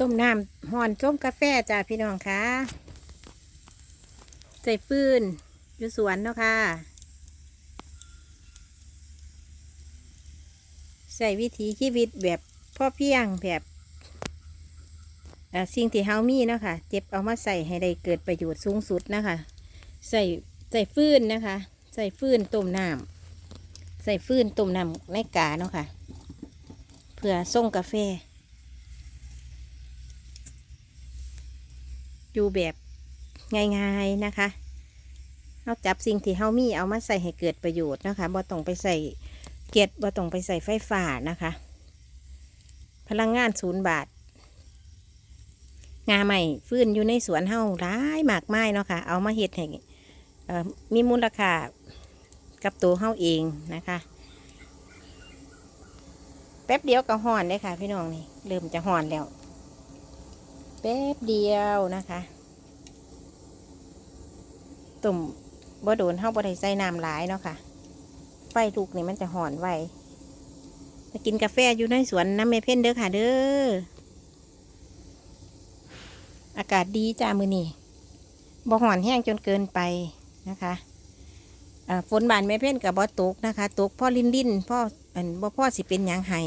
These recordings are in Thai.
ต้มน้ำห่อนส้มกาแฟจ้าพี่น้องคะใส่ฟืนอยู่สวนเนาะค่ะใส่วิถีชีวิตแบบพ่อเพียงแบบสิ่งที่เฮามีเนาะคะเจ็บเอามาใส่ให้ได้เกิดประโยชน์สูงสุดนะคะ ใส่ใส่ฟืนนะคะ ใส่ฟืนต้มน้ำใส่ฟืนต้มน้ำในกาเนาะค่ะเพื่อส่งกาแฟ อยู่แบบง่ายๆนะคะเอาจับสิ่งที่เฮามีเอามาใส่ให้เกิดประโยชน์นะคะบ่ต้องไปใส่เกล็ดบ่ต้องไปใส่ไฟฟ้านะคะ พลังงานศูนย์บาท งาใหม่ฟื้นอยู่ในสวนเฮาร้ายมากมายเนาะค่ะเอามาเฮ็ดให้เอ่อมีมูลค่ากับตัวเฮาเองนะคะ แป๊บเดียวก็ห่อนเลยค่ะ พี่น้องนี่เริ่มจะห่อนแล้ว แป๊บเดียวนะคะตุ่มบ่โดนเฮาบ่ได้ใส่น้ำหลายเนาะค่ะ ไฟลูกนี่มันจะห่อนไวมากินกาแฟอยู่ในสวนน้ำเมเพ่นเด้อค่ะเด้อ อากาศดีจ้ามือนี่บ่ห่อนแห้งจนเกินไปนะคะฝนบานแม่เพ่นกับบ่ตกนะคะ ตกพ่อลินลินพ่ออันบ่พ่อสิเป็นยังไห้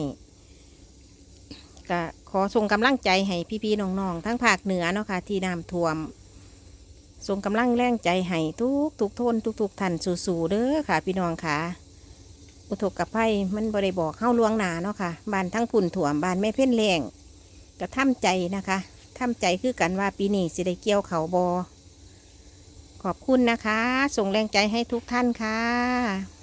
ก็ขอส่งกำลังใจให้พี่ๆน้องๆทั้งภาคเหนือเนาะค่ะที่น้ำท่วมส่งกำลังแรงใจให้ทุกทุกทนทุกๆท่านสู่ๆเด้อค่ะ พี่น้องค่ะ อุทกภัยมันบริบอกเข้าลวงหนาเนาะค่ะบ้านทั้งพุ่นถ่วมบ้านแม่เพ่นแรงก็ทำใจนะคะทำใจคือกันว่าปีนี้สิได้เกี่ยวเขาบอขอบคุณนะคะ ส่งแรงใจให้ทุกท่านค่ะ